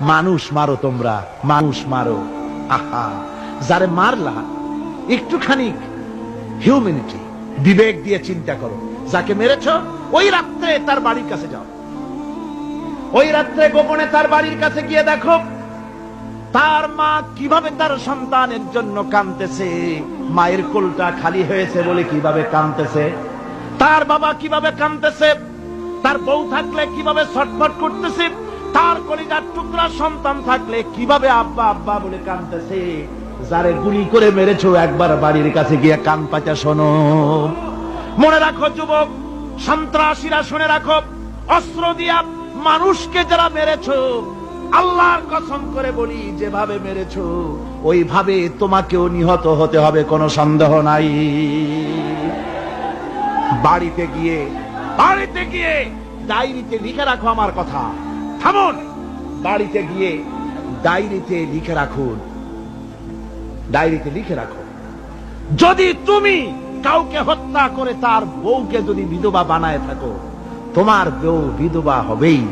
মানুষ মারো তোমরা, মানুষ মারো। আহা, যারে মারলা, একটুখানি হিউম্যানিটি বিবেক দিয়ে চিন্তা করো। যাকে মেরেছ, ওই রাত্রে তার বাড়ির কাছে যাও। ওই রাত্রে গোপনে তার বাড়ির কাছে গিয়ে দেখো, তার মা কীভাবে তার সন্তানের জন্য কাঁদতেছে, মায়ের কোলটা খালি হয়েছে বলে কীভাবে কাঁদতেছে, তার বাবা কীভাবে কাঁদতেছে, তার বউ থাকলে কীভাবে ছটফট করতেছে তার কলিজার টুকরা সন্তান থাকলে কীভাবে আব্বা আব্বা বলে কাঁদতেছে? যারে গুলি করে মেরেছো একবার বাড়ির কাছে গিয়ে কান পাচা শোনো। মনে রাখো যুবক, সন্ত্রাসীরা শুনে রাখো, অস্ত্র দিয়া মানুষকে যারা মেরেছো, আল্লাহর কসম করে বলি, যেভাবে মেরেছো, ওইভাবে তোমাকেও নিহত হতে হবে, কোনো সন্দেহ নাই। বাড়িতে গিয়ে বাড়িতে গিয়ে ডায়েরিতে লিখে রাখো আমার কথা। থামুন। বাড়িতে গিয়ে ডায়েরিতে লিখে রাখুন। ডায়েরিতে লিখে রাখুন। যদি তুমি কাউকে হত্যা করে তার বউকে যদি বিধবা বানায় থাকো তোমার বউ বিধবা হবেই।